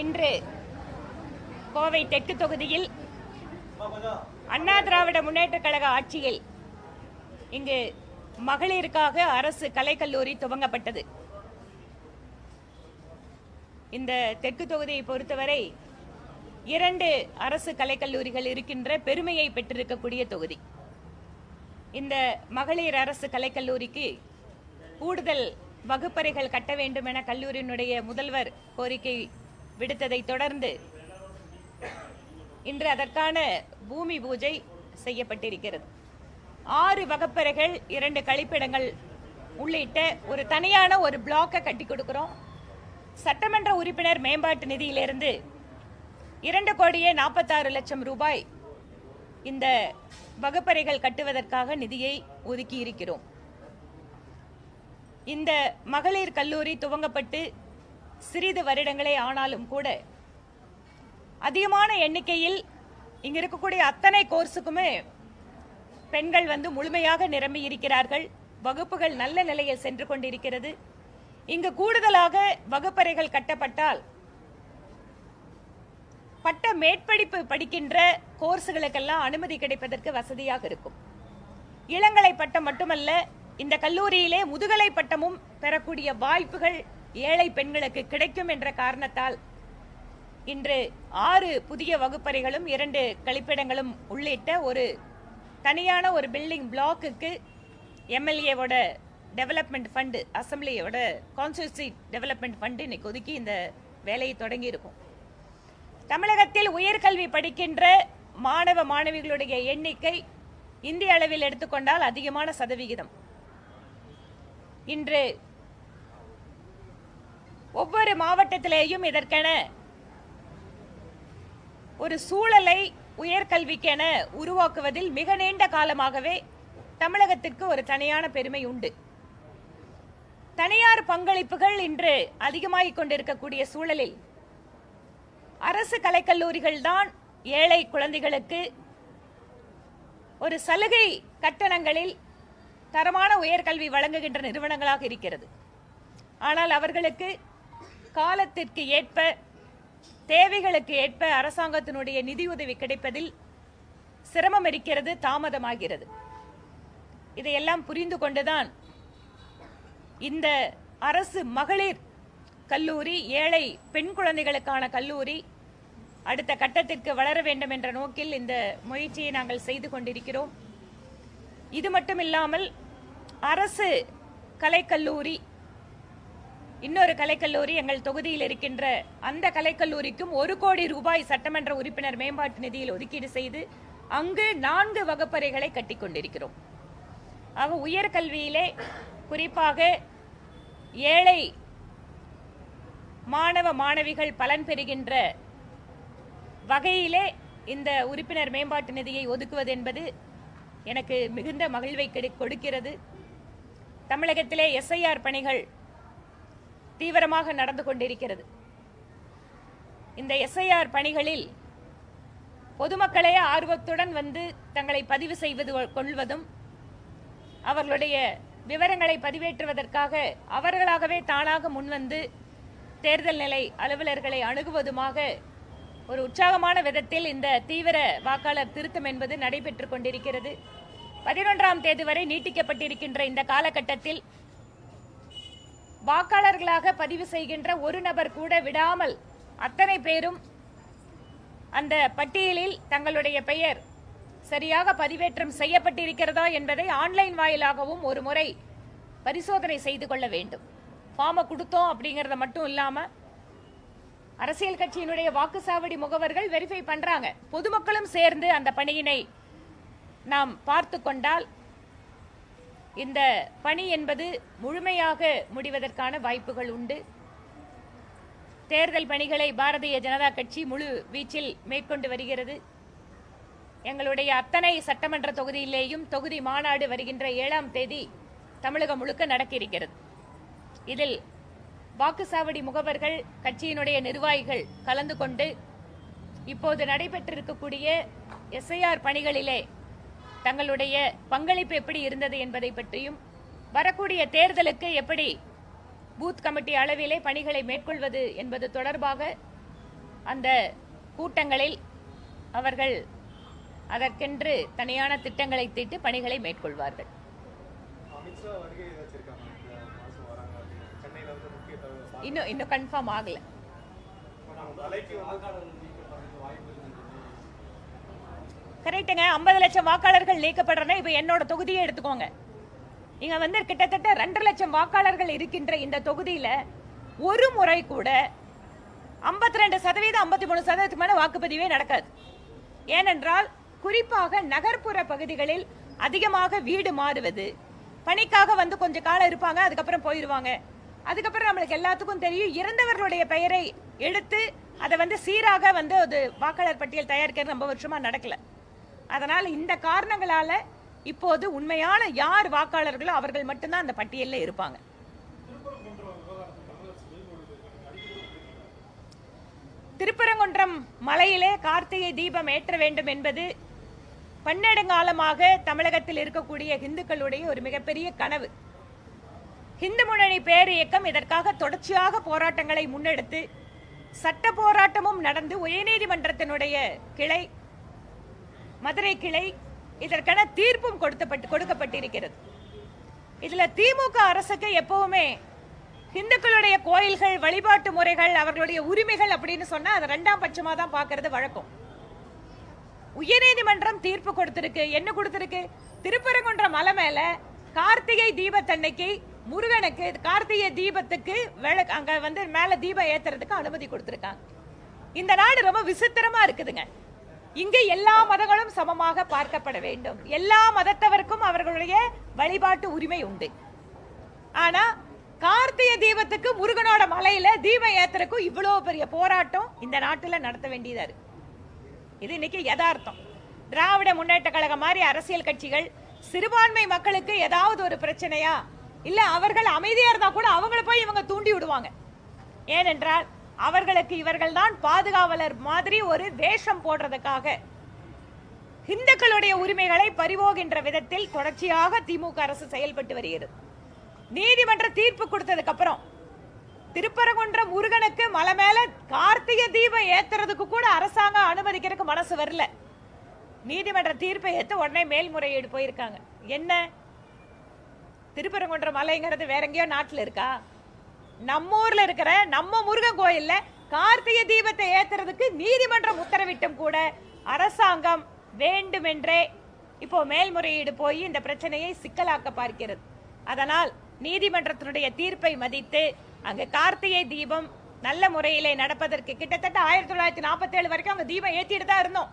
இன்று கோவை தெற்கு தொகுதியில் அண்ணா திராவிட முன்னேற்ற கழக ஆட்சியில் இங்கு மகளிருக்காக அரசு கலைக்கல்லூரி துவங்கப்பட்டது. இந்த தெற்கு தொகுதியை பொறுத்தவரை இரண்டு அரசு கலைக்கல்லூரிகள் இருக்கின்ற பெருமையை பெற்றிருக்கக்கூடிய தொகுதி. இந்த மகளிர் அரசு கலைக்கல்லூரிக்கு கூடுதல் வகுப்பறைகள் கட்ட வேண்டும் என கல்லூரியினுடைய முதல்வர் கோரிக்கை விடுத்ததை தொடர்ந்து இன்று அதற்கான பூமி பூஜை செய்யப்பட்டிருக்கிறது. ஆறு வகுப்பறைகள் இரண்டு கழிப்பிடங்கள் உள்ளிட்ட ஒரு தனியான ஒரு பிளாக்கை கட்டி கொடுக்குறோம். சட்டமன்ற உறுப்பினர் மேம்பாட்டு நிதியிலிருந்து இரண்டு கோடியே நாற்பத்தாறு லட்சம் ரூபாய் இந்த வகுப்பறைகள் கட்டுவதற்காக நிதியை ஒதுக்கி இருக்கிறோம் இந்த மகளிர் கல்லூரி துவங்கப்பட்டு சிறிது வருடங்களே ஆனாலும் கூட அதிகமான எண்ணிக்கையில் இங்க இருக்கக்கூடிய அத்தனை கோர்ஸுக்குமே பெண்கள் வந்து முழுமையாக நிரம்பி இருக்கிறார்கள். வகுப்புகள் நல்ல நிலையில் சென்று கொண்டிருக்கிறது. இங்கு கூடுதலாக வகுப்பறைகள் கட்டப்பட்டால் பட்ட மேற்படிப்பு படிக்கின்ற கோர்ஸுகளுக்கெல்லாம் அனுமதி கிடைப்பதற்கு வசதியாக இருக்கும். இளங்கலை பட்டம் மட்டுமல்ல இந்த கல்லூரியிலே முதுகலை பட்டமும் பெறக்கூடிய வாய்ப்புகள் ஏழை பெண்களுக்கு கிடைக்கும் என்ற காரணத்தால் இன்று ஆறு புதிய வகுப்பறைகளும் இரண்டு கழிப்பிடங்களும் உள்ளிட்ட ஒரு தனியான ஒரு பில்டிங் பிளாக்குக்கு எம்எல்ஏவோட டெவலப்மெண்ட் ஃபண்டு அசம்பிளியோட கான்ஸ்டியூன்சி டெவலப்மெண்ட் ஃபண்டு இன்னைக்கு ஒதுக்கி இந்த வேலையை தொடங்கி இருக்கும். தமிழகத்தில் உயர்கல்வி படிக்கின்ற மாணவ மாணவிகளுடைய எண்ணிக்கை இந்திய அளவில் எடுத்துக்கொண்டால் அதிகமான சதவிகிதம். இன்று ஒவ்வொரு மாவட்டத்திலேயும் இதற்கென ஒரு சூழலை உயர்கல்விக்கென உருவாக்குவதில் மிக நீண்ட காலமாகவே தமிழகத்திற்கு ஒரு தனியான பெருமை உண்டு. தனியார் பங்களிப்புகள் இன்று அதிகமாகிக் கொண்டிருக்கக்கூடிய சூழலில் அரசு கலைக்கல்லூரிகள் தான் ஏழை குழந்தைகளுக்கு ஒரு சலுகை கட்டணங்களில் தரமான உயர்கல்வி வழங்குகின்ற நிறுவனங்களாக இருக்கிறது. ஆனால் அவர்களுக்கு காலத்திற்கு ஏற்ப தேவைகளுக்கு ஏற்ப அரசாங்கத்தினுடைய நிதியுதவி கிடைப்பதில் சிரமம் இருக்கிறது தாமதமாகிறது. இதையெல்லாம் புரிந்து கொண்டுதான் இந்த அரசு மகளிர் கல்லூரி ஏழை பெண் குழந்தைகளுக்கான கல்லூரி அடுத்த கட்டத்திற்கு வளர வேண்டும் என்ற நோக்கில் இந்த முயற்சியை நாங்கள் செய்து கொண்டிருக்கிறோம். இது மட்டும் இல்லாமல் அரசு கலைக்கல்லூரி இன்னொரு கலைக்கல்லூரி எங்கள் தொகுதியில் இருக்கின்ற அந்த கலைக்கல்லூரிக்கும் ஒரு கோடி ரூபாய் சட்டமன்ற உறுப்பினர் மேம்பாட்டு நிதியில் ஒதுக்கீடு செய்து அங்கு நான்கு வகுப்பறைகளை கட்டி கொண்டிருக்கிறோம். ஆக உயர்கல்வியிலே குறிப்பாக ஏழை மாணவ மாணவிகள் பலன் பெறுகின்ற வகையிலே இந்த உறுப்பினர் மேம்பாட்டு நிதியை ஒதுக்குவது என்பது எனக்கு மிகுந்த மகிழ்வை கொடுக்கிறது. தமிழகத்திலே எஸ்ஐஆர் பணிகள் தீவிரமாக நடந்து கொண்டிருக்கிறது. இந்த எஸ்ஐஆர் பணிகளில் பொதுமக்களே ஆர்வத்துடன் வந்து தங்களை பதிவு செய்வது கொள்வதும் அவர்களுடைய விவரங்களை பதிவேற்றுவதற்காக அவர்களாகவே தானாக முன்வந்து தேர்தல் நிலை அலுவலர்களை அணுகுவதுமாக ஒரு உற்சாகமான விதத்தில் இந்த தீவிர வாக்காளர் திருத்தம் என்பது நடைபெற்று கொண்டிருக்கிறது. பதினொன்றாம் தேதி வரை நீட்டிக்கப்பட்டிருக்கின்ற இந்த காலகட்டத்தில் வாக்காளர்களாக பதிவு செய்கின்ற ஒரு நபர் கூட விடாமல் அத்தனை பேரும் அந்த பட்டியலில் தங்களுடைய பெயர் சரியாக பதிவேற்றம் செய்யப்பட்டிருக்கிறதா என்பதை ஆன்லைன் வாயிலாகவும் ஒரு முறை பரிசோதனை செய்து கொள்ள வேண்டும். ஃபார்மை கொடுத்தோம் அப்படிங்கிறத மட்டும் இல்லாமல் அரசியல் கட்சியினுடைய வாக்குச்சாவடி முகவர்கள் வெரிஃபை பண்ணுறாங்க பொதுமக்களும் சேர்ந்து அந்த பணியினை நாம் பார்த்து கொண்டால் இந்த பணி என்பது முழுமையாக முடிவதற்கான வாய்ப்புகள் உண்டு. தேர்தல் பணிகளை பாரதிய ஜனதா கட்சி முழு வீச்சில் மேற்கொண்டு வருகிறது. எங்களுடைய அத்தனை சட்டமன்ற தொகுதியிலேயும் தொகுதி மாநாடு வருகின்ற ஏழாம் தேதி தமிழகம் முழுக்க நடக்க இருக்கிறது இதில் வாக்குச்சாவடி முகவர்கள் கட்சியினுடைய நிர்வாகிகள் கலந்து கொண்டு இப்போது நடைபெற்றிருக்கக்கூடிய எஸ்ஐஆர் பணிகளிலே தங்களுடைய பங்களிப்பு எப்படி இருந்தது என்பதை பற்றியும் வரக்கூடிய தேர்தலுக்கு எப்படி பூத் கமிட்டி அளவிலே பணிகளை மேற்கொள்வது என்பது தொடர்பாக அந்த கூட்டங்களில் அவர்கள் அதற்கென்று தனியான திட்டங்களை தீட்டு பணிகளை மேற்கொள்வார்கள். இன்னும் இன்னும் கன்ஃபார்ம் ஆகல மலைக்கு வந்து கரெக்டுங்க ஐம்பது லட்சம் வாக்காளர்கள் நீக்கப்படுறனா இப்போ என்னோட தொகுதியை எடுத்துக்கோங்க. இங்க வந்து கிட்டத்தட்ட ரெண்டரை லட்சம் வாக்காளர்கள் இருக்கின்ற இந்த தொகுதியில ஒரு முறை கூட 52% ரெண்டு சதவீதம் ஐம்பத்தி மூணு சதவீதத்துக்கு மேலே வாக்குப்பதிவே நடக்காது. ஏனென்றால் குறிப்பாக நகர்ப்புற பகுதிகளில் அதிகமாக வீடு மாறுவது பணிக்காக வந்து கொஞ்சம் காலம் இருப்பாங்க அதுக்கப்புறம் போயிடுவாங்க அதுக்கப்புறம் நம்மளுக்கு எல்லாத்துக்கும் தெரியும் இறந்தவர்களுடைய பெயரை எடுத்து அதை வந்து சீராக வந்து அது வாக்காளர் பட்டியல் தயாரிக்கிறது ரொம்ப வருஷமாக நடக்கலை. அதனால் இந்த காரணங்களால் இப்போது உண்மையான யார் வாக்காளர்களோ அவர்கள் மட்டும்தான் அந்த பட்டியலில் இருப்பாங்க. திருப்பரங்குன்றம் மலையிலே கார்த்திகை தீபம் ஏற்ற வேண்டும் என்பது பன்னெடுங்காலமாக தமிழகத்தில் இருக்கக்கூடிய இந்துக்களுடைய ஒரு மிகப்பெரிய கனவு. இந்து முன்னணி பேர் இயக்கம் இதற்காக தொடர்ச்சியாக போராட்டங்களை முன்னெடுத்து சட்ட போராட்டமும் நடந்து உயர்நீதிமன்றத்தினுடைய கிளை மதுரை கிளை இதற்கான தீர்ப்பும் கொடுத்தப்பட்டு கொடுக்கப்பட்டிருக்கிறது. இதில் திமுக அரசுக்கு எப்பவுமே இந்துக்களுடைய கோயில்கள் வழிபாட்டு முறைகள் அவர்களுடைய உரிமைகள் அப்படின்னு சொன்னால் அதை ரெண்டாம் பட்சமாக தான் பார்க்கறது வழக்கம். உயர்நீதிமன்றம் தீர்ப்பு கொடுத்திருக்கு. என்ன கொடுத்திருக்கு? திருப்பரங்குன்றம் மலை மேல கார்த்திகை தீபத்தன்னைக்கு முருகனுக்கு கார்த்திகை தீபத்துக்கு விளக்கு அங்க வந்து மேல தீபம் ஏத்துறதுக்கு அனுமதி கொடுத்திருக்காங்க. இந்த நாடு ரொம்ப விசித்திரமா இருக்குதுங்க. இங்கு எல்லா மதங்களும் சமமாக பார்க்கப்பட வேண்டும். எல்லா மதத்தவருக்கும் அவர்களுடைய வழிபாட்டு உரிமை உண்டு. ஆனா கார்த்திகை தீபத்துக்கு முருகனோட மலையில தீபம் ஏத்தருக்கும் இவ்வளவு பெரிய போராட்டம் இந்த நாட்டுல நடத்த வேண்டியதா இருக்கு இது இன்னைக்கு யதார்த்தம். திராவிட முன்னேற்ற கழகம் மாதிரி அரசியல் கட்சிகள் சிறுபான்மை மக்களுக்கு ஏதாவது ஒரு பிரச்சனையா இல்ல அவர்கள் அமைதியா இருந்தா கூட அவங்கள போய் இவங்க தூண்டி விடுவாங்க. ஏனென்றால் அவர்களுக்கு இவர்கள் தான் பாதுகாவலர் மாதிரி ஒரு வேஷம் போடுறதுக்காக. இந்துக்களுடைய உரிமைகளை பறிவோகின்ற விதத்தில் தொடர்ச்சியாக திமுக அரசு செயல்பட்டு வருகிறது. நீதிமன்ற தீர்ப்பு கொடுத்ததுக்கு அப்புறம் திருப்பரங்குன்றம் முருகனுக்கு மலை மேல கார்த்திகை தீபம் ஏத்துறதுக்கு கூட அரசாங்கம் அனுமதிக்கிறதுக்கு மனசு வரல. நீதிமன்ற தீர்ப்பை ஏத்து உடனே மேல்முறையீடு போயிருக்காங்க. என்ன? திருப்பரங்குன்றம் மலைங்கிறது வேற எங்கேயோ நாட்டில் இருக்கா? நம்ம ஊர்ல இருக்கிற நம்ம முருகன் கோயில்ல கார்த்திகை தீபத்தை ஏத்துறதுக்கு நீதிமன்றம் உத்தரவிட்டும் கூட அரசாங்கம் வேண்டுமென்றே இப்போ மேல்முறையீடு போய் இந்த பிரச்சனையை சிக்கலாக்க பார்க்கிறது. அதனால் நீதிமன்றத்தினுடைய தீர்ப்பை மதித்து அங்கு கார்த்திகை தீபம் நல்ல முறையிலே நடப்பதற்கு கிட்டத்தட்ட ஆயிரத்தி தொள்ளாயிரத்தி நாற்பத்தி ஏழு வரைக்கும் அங்க தீபம் ஏத்திட்டு தான் இருந்தோம்.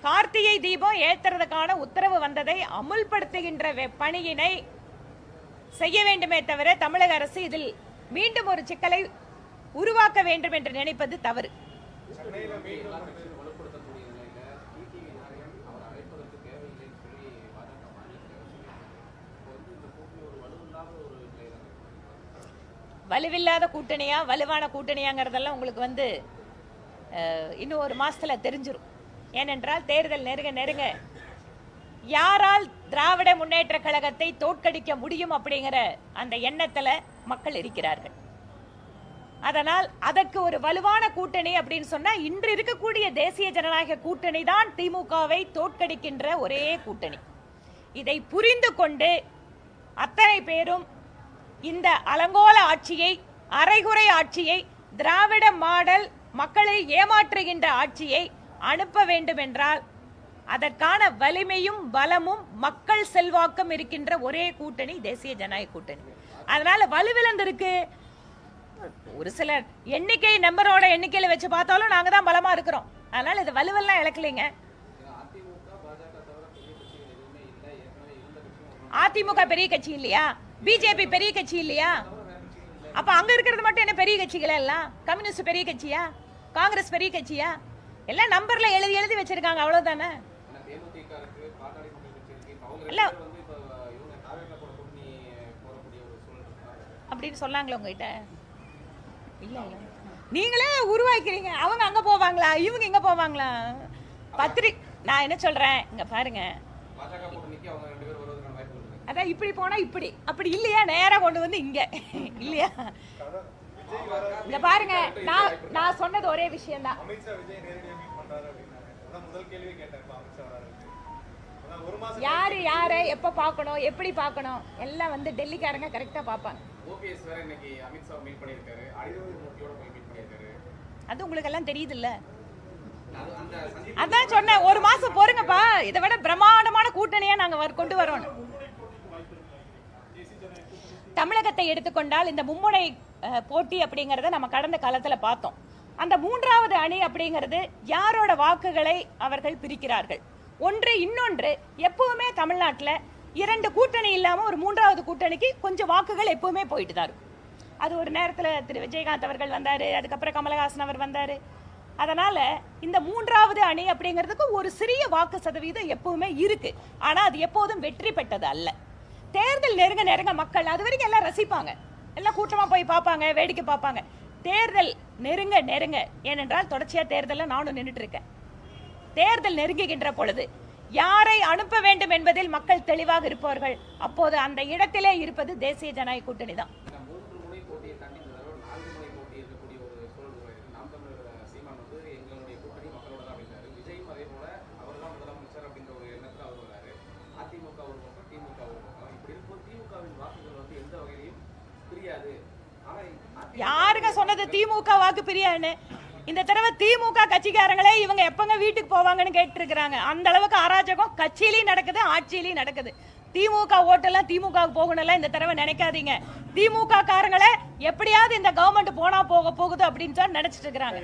கார்த்திகை தீபம் ஏத்துறதுக்கான உத்தரவு வந்ததை அமுல்படுத்துகின்ற வெ- பணியினை செய்ய வேண்டுமே தவிர தமிழக அரசு இதில் மீண்டும் ஒரு சிக்கலை உருவாக்க வேண்டும் என்று நினைப்பது தவறு. மீண்டும் வலுவில்லாத கூட்டணியா வலுவான கூட்டணியாங்கிறதெல்லாம் உங்களுக்கு வந்து இன்னும் ஒரு மாசத்துல தெரிஞ்சிரும். ஏனென்றால் தேர்தல் நெருங்க நெருங்க யாரால் திராவிட முன்னேற்ற கழகத்தை தோற்கடிக்க முடியும் அப்படிங்கிற அந்த எண்ணத்துல மக்கள் இருக்கிறார்கள். அதனால் அதற்கு ஒரு வலுவான கூட்டணி அப்படின்னு சொன்னா இன்று இருக்கக்கூடிய தேசிய ஜனநாயக கூட்டணி தான் திமுகவை தோற்கடிக்கின்ற ஒரே கூட்டணி. இதை புரிந்து கொண்டு அத்தனை பேரும் இந்த அலங்கோல ஆட்சியை அரைகுறை ஆட்சியை திராவிட மாடல் மக்களை ஏமாற்றுகின்ற ஆட்சியை அனுப்ப வேண்டுமென்றால் அதற்கான வலிமையும் பலமும் மக்கள் செல்வாக்கம் இருக்கின்ற ஒரே கூட்டணி தேசிய ஜனநாயக கூட்டணி. அதனால வலுவிழந்திருக்கு ஒரு சில எண்ணிக்கை நம்பரோட எண்ணிக்கையில வச்சு பார்த்தாலும் நாங்க தான் பலமா இருக்கிறோம். அதனால இது வலுவெல்லாம் இழக்கலைங்க. அதிமுக பெரிய கட்சி இல்லையா? பிஜேபி பெரிய கட்சி இல்லையா? அப்ப அங்க இருக்கிறது மட்டும் என்ன பெரிய கட்சிகளா எல்லாம்? கம்யூனிஸ்ட் பெரிய கட்சியா? காங்கிரஸ் பெரிய கட்சியா? எல்லாம் நம்பர்ல எழுதி எழுதி வச்சிருக்காங்க அவ்வளவுதானே? இல்ல. அப்படின்னு சொன்னாங்களா உங்ககிட்ட? இல்ல இல்ல. நீங்களே உருவாக்கிறீங்க. அவங்க அங்க போவாங்களா? இவங்க இங்க போவாங்களா? பத்திரி நான் என்ன சொல்றேன்? இங்க பாருங்க. அதான் இப்படி போனா இப்படி. அப்படி இல்லையா? நேரா கொண்டு வந்து இங்க. இல்லையா? இங்க பாருங்க. நான் நான் சொன்னது ஒரே விஷயம்தான். அமித்ஷா யாரு யாரை எப்ப பார்க்கணும் எப்படி பார்க்கணும் எல்லாம் வந்து டெல்லிக்காரங்க கரெக்டா பார்ப்பாங்க. அது உங்களுக்கு எல்லாம் தெரியுதுல்ல அதான் சொன்னேன் ஒரு மாசம் பொறுங்கப்பா. இதை விட பிரம்மாண்டமான கூட்டணியா நாங்க வர்- கொண்டு வரோம் தமிழகத்தை எடுத்துக்கொண்டால் இந்த மும்முனை போட்டி அப்படிங்கறத நம்ம கடந்த காலத்துல பார்த்தோம். அந்த மூன்றாவது அணி அப்படிங்கிறது யாரோட வாக்குகளை அவர்கள் பிரிக்கிறார்கள்? ஒன்று இன்னொன்று எப்பவுமே தமிழ்நாட்டில் இரண்டு கூட்டணி இல்லாமல் ஒரு மூன்றாவது கூட்டணிக்கு கொஞ்சம் வாக்குகள் எப்பவுமே போயிட்டு தான் இருக்கும். அது ஒரு நேரத்தில் திரு விஜயகாந்த் அவர்கள் வந்தார் அதுக்கப்புறம் கமலஹாசன் அவர் வந்தார். அதனால் இந்த மூன்றாவது அணி அப்படிங்கிறதுக்கு ஒரு சிறிய வாக்கு சதவீதம் எப்பவுமே இருக்குது ஆனால் அது எப்போதும் வெற்றி பெற்றது அல்ல. தேர்தல் நெருங்க நெருங்க மக்கள் அது வரைக்கும் எல்லாம் ரசிப்பாங்க. எல்லாம் கூட்டமாக போய் பார்ப்பாங்க வேடிக்கை பார்ப்பாங்க. தேர்தல் நெருங்க நெருங்க. ஏனென்றால் தொடர்ச்சியாக தேர்தலில் நானும் நின்றுட்டு இருக்கேன். தேர்தல் நெருங்குகின்ற பொழுது யாரை அனுப்ப வேண்டும் என்பதில் மக்கள் தெளிவாக இருப்பார்கள் அப்போது அந்த இடத்திலே இருப்பது தேசிய ஜனநாயக கூட்டணி தான். யாருங்க சொன்னது திமுக வாக்கு பிரியான்னு இந்த தடவை திமுக கட்சிக்காரங்களே இவங்க எப்பங்க வீட்டுக்கு போவாங்கன்னு கேட்டு அந்த அளவுக்கு அராஜகம் கட்சியிலையும் நடக்குது ஆட்சியிலையும் நடக்குது. திமுக ஓட்டெல்லாம் திமுக போகணும்லாம் இந்த தடவை நினைக்காதீங்க. திமுக காரங்களே எப்படியாவது இந்த கவர்மெண்ட் போனா போக போகுது அப்படின்னு தான் நினைச்சிட்டு இருக்கிறாங்க.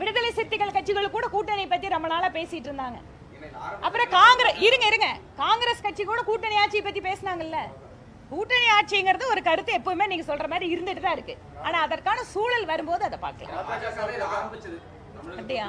விடுதலை சிறுத்தைகள் கட்சிகள் கூட கூட்டணி பத்தி ரொம்ப நாளா பேசிட்டு இருந்தாங்க. அப்புறம் காங்கிரஸ் இருங்க இருங்க. காங்கிரஸ் கட்சி கூட கூட்டணி ஆட்சியை பத்தி பேசினாங்கல்ல? கூட்டணி ஆட்சிங்கிறது ஒரு கருத்து எப்பவுமே நீங்க சொல்ற மாதிரி இருந்துட்டு தான் இருக்கு. ஆனா அதற்கான சூழல் வரும்போது அதை பார்க்கலாம். அப்படியா?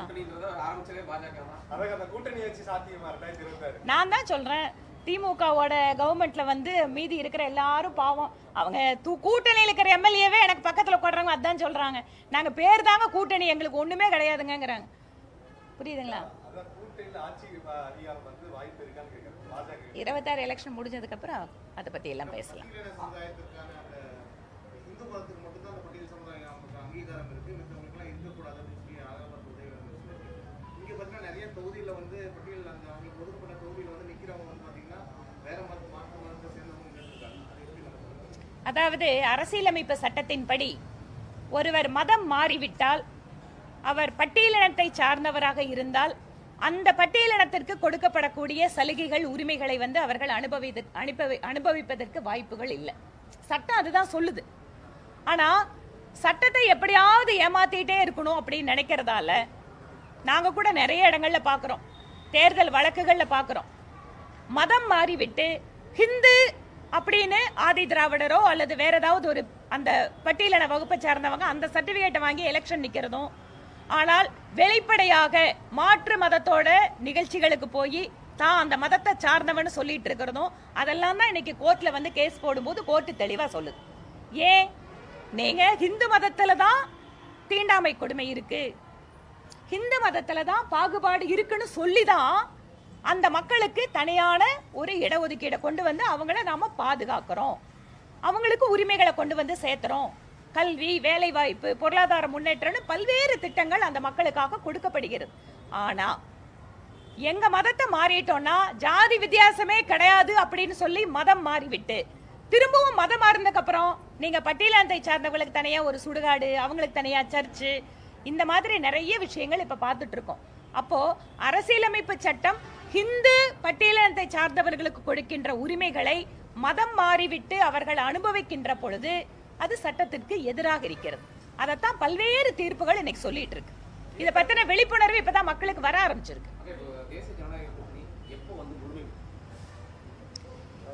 நான் தான் சொல்றேன். திமுகவோட கவர்மெண்ட்ல வந்து மீதி இருக்கிற எல்லாரும் பாவம். அவங்க தூ கூட்டணியில் இருக்கிற எம்எல்ஏவே எனக்கு பக்கத்துல உட்காடுறவங்க அதான் சொல்றாங்க. நாங்க பேர் தாங்க கூட்டணி. எங்களுக்கு ஒண்ணுமே கிடையாதுங்கங்கிறாங்க. புரியுதுங்களா? இருபத்தாறு எலெக்ஷன் முடிஞ்சதுக்கு அப்புறம் அதை பத்தி எல்லாம் பேசலாம். இங்கே பார்த்தீங்கன்னா நிறைய தொகுதியில் வந்து பட்டியல் அந்த அவங்களுக்கு ஒதுக்கப்பட்ட தொகுதியில் வந்து நிற்கிறவங்க வந்து பார்த்தீங்கன்னா வேற மத மாற்று மதத்தை சேர்ந்தவங்க அதாவது அரசியலமைப்பு சட்டத்தின்படி ஒருவர் மதம் மாறிவிட்டால் அவர் பட்டியலினத்தை சார்ந்தவராக இருந்தால் அந்த பட்டியலினத்திற்கு கொடுக்கப்படக்கூடிய சலுகைகள் உரிமைகளை வந்து அவர்கள் அனுபவி அனுபவி அனுபவிப்பதற்கு வாய்ப்புகள் இல்லை. சட்டம் அதுதான் சொல்லுது. ஆனா சட்டத்தை எப்படியாவது ஏமாத்திட்டே இருக்கணும் அப்படின்னு நினைக்கிறதால நாங்க கூட நிறைய இடங்கள்ல பார்க்குறோம் தேர்தல் வழக்குகள்ல பார்க்குறோம் மதம் மாறிவிட்டு ஹிந்து அப்படின்னு ஆதி திராவிடரோ அல்லது வேற ஏதாவது ஒரு அந்த பட்டியலின வகுப்பை சார்ந்தவங்க அந்த சர்டிபிகேட்டை வாங்கி எலெக்ஷன் நிக்கிறதும் ஆனால் வெளிப்படையாக மாற்று மதத்தோட நிகழ்ச்சிகளுக்கு போய் தான் அந்த மதத்தை சார்ந்தவன்னு சொல்லிட்டு இருக்கிறதும் அதெல்லாம் தான் இன்னைக்கு கோர்ட்ல வந்து கேஸ் போடும்போது கோர்ட்டு தெளிவா சொல்லுது. ஏன்? நீங்க ஹிந்து மதத்துல தான் தீண்டாமை கொடுமை இருக்கு. ஹிந்து மதத்துல தான் பாகுபாடு இருக்குன்னு சொல்லி தான் அந்த மக்களுக்கு தனியான ஒரு இடஒதுக்கீடை கொண்டு வந்து அவங்கள நாம பாதுகாக்கிறோம். அவங்களுக்கு உரிமைகளை கொண்டு வந்து சேர்த்துறோம். கல்வி வேலைவாய்ப்பு பொருளாதார முன்னேற்றம்னு பல்வேறு திட்டங்கள் அந்த மக்களுக்காக கொடுக்கப்படுகிறது. ஆனால் எங்க மதத்தை மாறிட்டோம்னா ஜாதி வித்தியாசமே கிடையாது அப்படின்னு சொல்லி மதம் மாறிவிட்டு திரும்பவும் மதம் மாறினதுக்கு அப்புறம் நீங்க பட்டியலாந்தை சார்ந்தவங்களுக்கு தனியா ஒரு சுடுகாடு அவங்களுக்கு தனியா சர்ச்சு இந்த மாதிரி நிறைய விஷயங்கள் இப்ப பார்த்துட்டு இருக்கோம் அப்போ அரசியலமைப்பு சட்டம் ஹிந்து பட்டியலினத்தை சார்ந்தவர்களுக்கு கொடுக்கின்ற உரிமைகளை மதம் மாறிவிட்டு அவர்கள் அனுபவிக்கின்ற பொழுது அது சட்டத்திற்கு எதிராக இருக்கிறது. அதைத்தான் பல்வேறு தீர்ப்புகள் இன்னைக்கு சொல்லிட்டு இருக்கு. இதை பத்தின விழிப்புணர்வு இப்பதான் மக்களுக்கு வர ஆரம்பிச்சிருக்கு.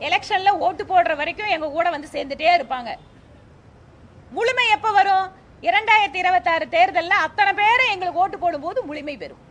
எலெக்ஷன்ல ஓட்டு போடுற வரைக்கும் எங்க கூட வந்து சேர்ந்துட்டே இருப்பாங்க. முழுமை எப்ப வரும்? இரண்டாயிரத்தி இருபத்தாறு தேர்தல்ல அத்தனை பேரை எங்களுக்கு ஓட்டு போடும்போது முழுமை பெறும்.